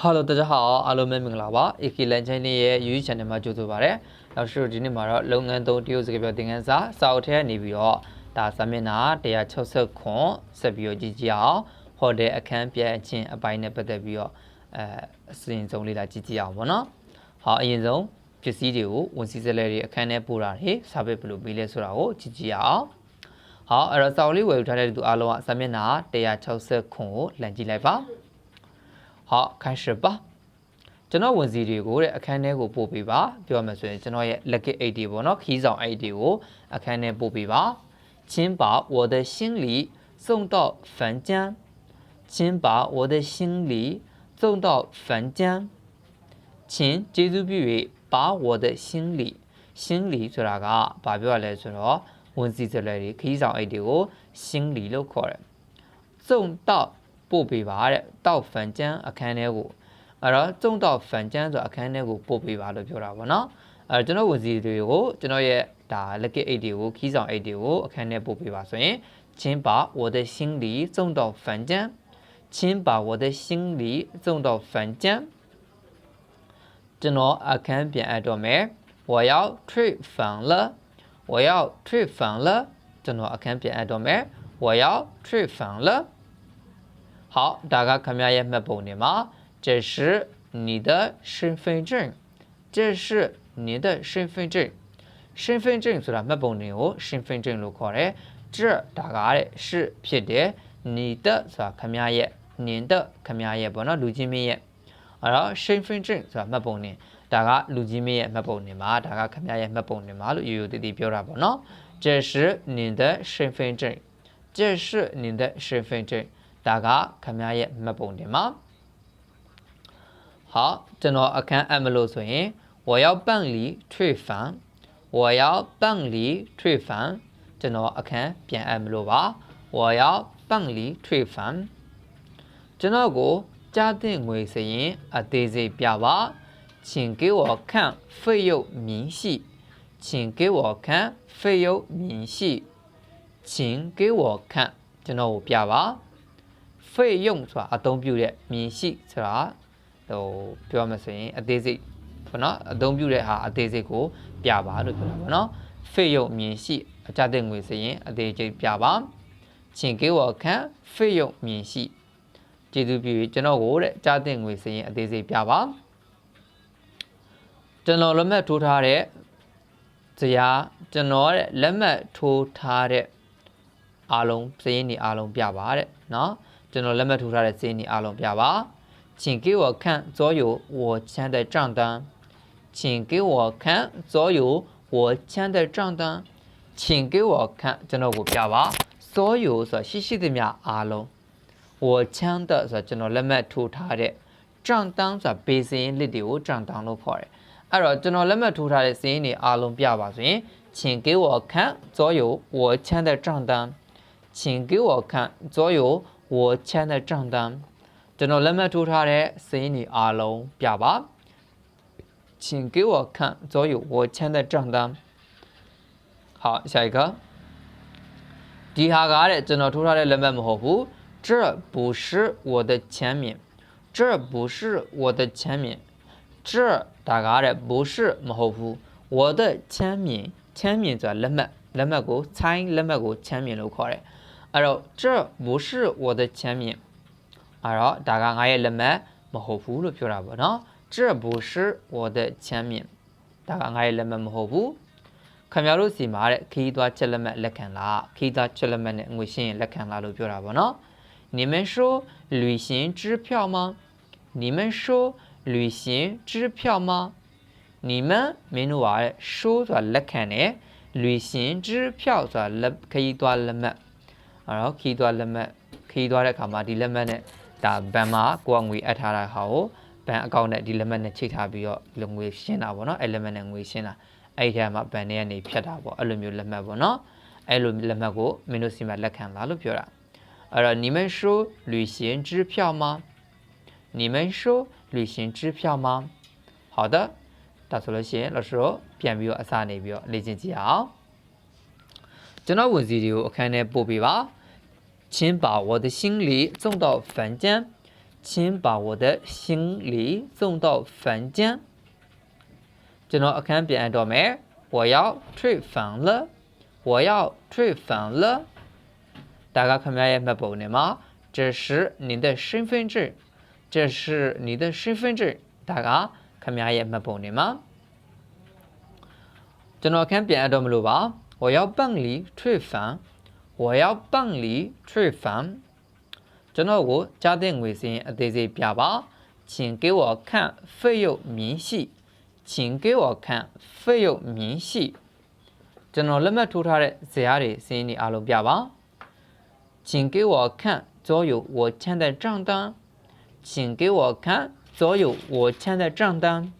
Hello 大家好အားလုံးပဲမင်္ဂလာပါ AK Lan Channel ရဲ့ YouTube Channel မှာကြိုဆိုပါရစေ။နောက်ရှိဒီနေ့မှာတော့လုပ်ငန်းသုံးတရုတ်စကားပြောသင်ခန်းစာစာအုပ်ထဲကနေပြီးတော့ဒါစာမျက်နှာ160ခွန်ဆက်ပြီးတော့ကြည့်ကြည့်အောင်ဟိုတယ်အခန်းပြည့်အချင်းအပိုင်းနဲ့ပတ်သက်ပြီးတော့အဲအစဉ်ဆုံးလေးလာကြည့်ကြည့်အောင်ပေါ့နော်။ဟောအရင်ဆုံးပစ္စည်းတွေကိုဝန်စည်းစလဲတွေအခန်းထဲပို့တာတွေစာပေဘယ်လိုပေးလဲဆိုတာကိုကြည့်ကြည့်အောင်။ဟောအဲ့တော့စာအုပ်လေးဝယ်ယူထားတဲ့သူအားလုံးကစာမျက်နှာ160ခွန်ကိုလှန်ကြည့်လိုက်ပါ။ 好，开始吧。ကျွန်တော်ဝင်စီတွေကိုတဲ့အခန်းထဲကိုပို့ပေးပါပြောရမယ်ဆိုရင်ကျွန်တော်ရဲ့ lucky 80ပေါ့နော်ခီးဆောင်80ကိုအခန်းထဲပို့ပေးပါ请把我的行李送到房间请把我的行李送到房间请ကျေးဇူးပြု၍把我的行李行李ဆိုတာကဘာပြောရလဲဆိုတော့ဝင်စီစလဲတွေခီးဆောင်80ကို行李လို့ခေါ်တယ်送到 ပို့ပေးပါတဲ့တောက်ဖန်ကျန်းအခန်းထဲကိုအဲ့တော့ကျုံတော့ဖန်ကျန်းဆိုအခန်းထဲကိုပို့ပေးပါလို့ပြောတာပေါ့နော်အဲ့ကျွန်တော်ဝန်စီတွေကိုကျွန်တော်ရဲ့ဒါလက်ကအိတ်တွေကိုခီးဆောင်အိတ်တွေကိုအခန်းထဲပို့ပေးပါဆိုရင်ချင်းပါ我的行李送到房间请把我的行李送到房间ကျွန်တော်အခန်းပြန်အပ်တော့မယ်我要退房了我要退房了ကျွန်တော်အခန်းပြန်အပ်တော့မယ်我要退房了 好，大家看面也没报你吗？这是你的身份证，这是你的身份证。身份证ဆိုတာမှတ်ပုံတွေကို身份证လို့ခေါ်တယ်။这大家တဲ့是ဖြစ်တယ်။你的ဆိုတာခမရဲ့您的ခမရဲ့ပေါ့နော်လူကြီးမင်းရဲ့အဲ့တော့身份证ဆိုတာမှတ်ပုံနေဒါကလူကြီးမင်းရဲ့မှတ်ပုံနေမှာဒါကခမရဲ့မှတ်ပုံနေမှာလို့ရိုးရိုးတည်တည်ပြောတာပေါ့နော်။这是你的身份证，这是你的身份证。 ဒါကခမရဲ့မှတ်ပုံတင်ပါ好ကျွန်တော်အခန်းအပ်မလို့ဆိုရင်我要办理退房我要办理退房ကျွန်တော်အခန်းပြန်အပ်မလို့ပါ我要办理退房ကျွန်တော်ကိုကြားတဲ့ငွေစရင်အသေးစိတ်ပြပါ请给我看费用明细请给我看费用明细请给我看ကျွန်တော်ကိုပြပါ 费用ဆိုတာအသုံးပြုတဲ့မြင်ရှိဆိုတာဟိုပြောမှဆိုရင်အသေးစိတ်ပေါ့နော်အသုံးပြုတဲ့ဟာအသေးစိတ်ကိုပြပါလို့ပြောတာပေါ့နော်费用မြင်ရှိအကြတဲ့ငွေစရင်အသေးစိတ်ပြပါ请给我看费用မြင်ရှိကျေးဇူးပြုကျွန်တော်ကိုတဲ့ကြားတဲ့ငွေစရင်အသေးစိတ်ပြပါကျွန်တော်လက်မှတ်ထိုးထားတဲ့ဇရာကျွန်တော်တဲ့လက်မှတ်ထိုးထားတဲ့အားလုံးစရင်နေအားလုံးပြပါတဲ့เนาะ ကျွန်တော်လက်မှတ်ထိုးထားတဲ့စင်းနေအားလုံးပြပါ请给我看所有我签的账单请给我看所有我签的账单请给我看ကျွန်တော်ကိုပြပါ所有ဆိုတာရှိရှိသမျှအားလုံး我签的ဆိုတာကျွန်တော်လက်မှတ်ထိုးထားတဲ့账单ဆိုတာဘေးစင်းလစ်တွေကို账单လို့ခေါ်တယ်အဲ့တော့ကျွန်တော်လက်မှတ်ထိုးထားတဲ့စင်းတွေအားလုံးပြပါဆိုရင်请给我看所有我签的账单请给我看所有 我签的账单ကျွန်တော်လက်မှတ်ထိုးထားတဲ့စင်းတွေအားလုံးပြပါ请给我看所有我签的账单好下一个ဒီဟာကတဲ့ကျွန်တော်ထိုးထားတဲ့လက်မှတ်မဟုတ်ဘူး这不是我的签名这不是我的签名这ဒါကတဲ့不是မဟုတ်ဘူး我的签名签名ဆိုတာလက်မှတ်လက်မှတ်ကို sign လက်မှတ်ကို签名လို့ခေါ်တယ် အဲ့တော့这不是我的签名အဲ့တော့ဒါကငါရဲ့လက်မှတ်မဟုတ်ဘူးလို့ပြောတာပေါ့နော်这不是我的签名ဒါကငါရဲ့လက်မှတ်မဟုတ်ဘူးခင်ဗျားတို့စီမှာတဲ့ခီးသွားချက်လက်မှတ်လက်ခံလားခီးသွားချက်လက်မှတ်နဲ့ငွေရှင်းရင်လက်ခံလားလို့ပြောတာပေါ့နော်你们说旅行支票吗你们说旅行支票吗你们မင်းတို့က说ဆိုတာလက်ခံတယ်旅行支票ဆိုတာလက်ခီးသွားလက်မှတ် အဲ့တော့ခီးသွားလက်မှတ်ခီးသွားတဲ့အခါမှာဒီလက်မှတ်နဲ့ဒါဘန်မှာကိုကငွေအပ်ထားတာဟာကိုဘန်အကောင့်နဲ့ဒီလက်မှတ်နဲ့ချိတ်ထားပြီးတော့ဒီငွေရှင်းတာပေါ့နော်အဲ့လက်မှတ်နဲ့ငွေရှင်းတာအဲ့ဒီထဲမှာဘန်တွေကနေဖြတ်တာပေါ့အဲ့လိုမျိုးလက်မှတ်ပေါ့နော်အဲ့လိုလက်မှတ်ကိုမင်းတို့စီမှာလက်ခံလားလို့ပြောတာအဲ့တော့你们说旅行支票吗你们说旅行支票吗好的ဒါဆိုလို့ရှိရင်လောဆိုပြန်ပြီးတော့အစားနေပြီးတော့လေ့ကျင့်ကြည့်အောင်ကျွန်တော်ဝင်စီတွေကိုအခန်းထဲပို့ပေးပါ 请把我的行李送到房间， 请把我的行李送到房间ကျွန်တော်အခန်းပြန်အပ်တော့မယ်我要退房了我要退房了ဒါကခင်ဗျားရဲ့မှတ်ပုံနဲ့မှာ这是你的身份证这是你的身份证ဒါကခင်ဗျားရဲ့မှတ်ပုံနဲ့မှာကျွန်တော်အခန်းပြန်အပ်တော့မလို့ပါ我要办理退房 我要办理退房ကျွန်တော်ကိုကြားတဲ့ငွေစင်းအသေးစိတ်ပြပါ请给我看费用明细请给我看费用明细ကျွန်တော်လက်မှတ်ထိုးထားတဲ့ဇာတ်တွေစင်းနေအားလုံးပြပါ请给我看所有我欠的账单请给我看所有我欠的账单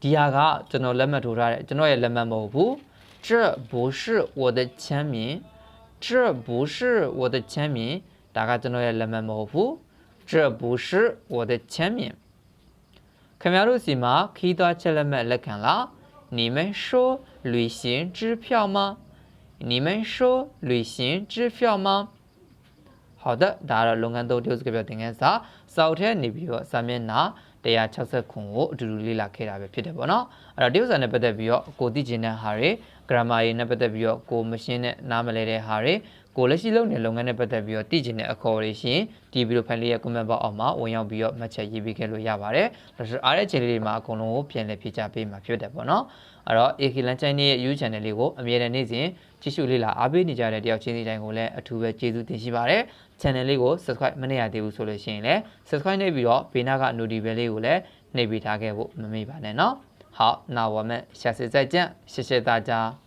ဒီဟာကကျွန်တော်လက်မှတ်ထိုးထားတဲ့ကျွန်တော်ရဲ့လက်မှတ်မဟုတ်ဘူး这不是我的签名 这不是我的签名。大概在那也人们模糊，这不是我的签名。看描述是吗？可以到这人来看啦。你们说旅行支票吗？你们说旅行支票吗？好的，大家龙岗都丢这个表，点干啥？昨天你比如上面拿。169ကိုအတူတူလေ့လာခဲ့တာပဲဖြစ်တယ်ပေါ့နော်အဲ့တော့တရုတ်စာနဲ့ပတ်သက်ပြီးတော့ကိုသိချင်တဲ့ဟာတွေ grammar တွေနဲ့ပတ်သက်ပြီးတော့ကိုမရှင်းတဲ့နားမလဲတဲ့ဟာတွေ ကိုလက်ရှိလုပ်နေတဲ့လုပ်ငန်းနဲ့ပတ်သက်ပြီးတော့သိချင်တဲ့အခေါ်တွေရှင်ဒီဗီဒီယိုဖိုင်လေးရဲ့ comment box အောက်မှာဝင်ရောက်ပြီးတော့မှတ်ချက်ရေးပေးခဲ့လို့ရပါတယ်။အားတဲ့ channel တွေမှာအကုန်လုံးကိုပြန်လည်ဖြေချပေးမှာဖြစ်တယ်ပေါ့နော်။အဲ့တော့ AK Lan Channel ရဲ့ YouTube channel လေးကိုအမြဲတမ်းနေ့စဉ်ကြည့်ရှုလေ့လာအားပေးနေကြတဲ့တယောက်ချင်းစီတိုင်းကိုလည်းအထူးပဲကျေးဇူးတင်ရှိပါတယ်။ channel လေးကို subscribe မနေရသေးဘူးဆိုလို့ရှိရင်လည်း subscribe နှိပ်ပြီးတော့ဘေးနားက notification ဘယ်လေးကိုလည်းနှိပ်ပေးထားခဲ့ဖို့မမေ့ပါနဲ့နော်။好，那我们下次再见，谢谢大家。